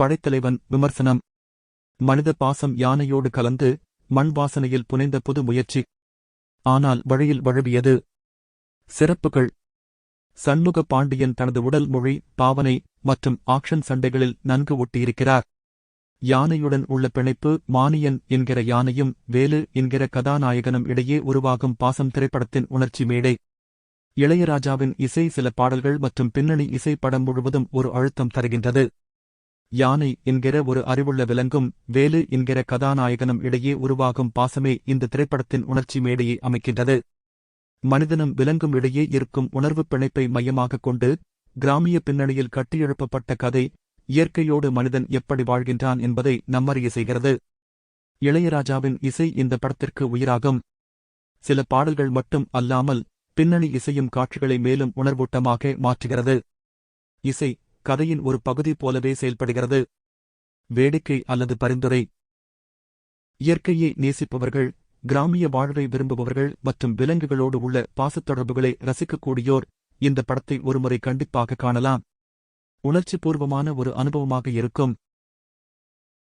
படைத்தலைவன் விமர்சனம். மனித பாசம் யானையோடு கலந்து மண் வாசனையில் புனைந்த புது முயற்சி. ஆனால் வழியில் வழுவியது. சிறப்புகள். சண்முக பாண்டியன் தனது உடல் மொழி பாவனை மற்றும் ஆக்ஷன் சண்டைகளில் நன்கு ஒட்டியிருக்கிறார். யானையுடன் உள்ள பிணைப்பு மானியன் என்கிற யானையும் வேலு என்கிற கதாநாயகனும் இடையே உருவாகும் பாசம் திரைப்படத்தின் உணர்ச்சி மேடை. இளையராஜாவின் இசை சில பாடல்கள் மற்றும் பின்னணி இசை படம் முழுவதும் ஒரு அழுத்தம் தருகின்றது. யானை என்கிற ஒரு அறிவுள்ள விலங்கும் வேலு என்கிற கதாநாயகனும் இடையே உருவாகும் பாசமே இந்த திரைப்படத்தின் உணர்ச்சி மேடையை அமைக்கின்றது. மனிதனும் விலங்கும் இடையே இருக்கும் உணர்வுப் பிணைப்பை மையமாகக் கொண்டு கிராமிய பின்னணியில் கட்டியெழுப்பப்பட்ட கதை இயற்கையோடு மனிதன் எப்படி வாழ்கின்றான் என்பதை நம்மறிய செய்கிறது. இளையராஜாவின் இசை இந்த படத்திற்கு உயிராகும். சில பாடல்கள் மட்டும் அல்லாமல் பின்னணி இசையும் காட்சிகளை மேலும் உணர்வூட்டமாக மாற்றுகிறது. இசை கதையின் ஒரு பகுதி போலவே செயல்படுகிறது. வேடிக்கை அல்லது பரிந்துரை. இயற்கையை நேசிப்பவர்கள் கிராமிய வாழ்வை விரும்புபவர்கள் மற்றும் விலங்குகளோடு உள்ள பாசத் தொடர்புகளை ரசிக்கக்கூடியோர் இந்த படத்தை ஒருமுறை கண்டிப்பாக காணலாம். உணர்ச்சிபூர்வமான ஒரு அனுபவமாக இருக்கும்.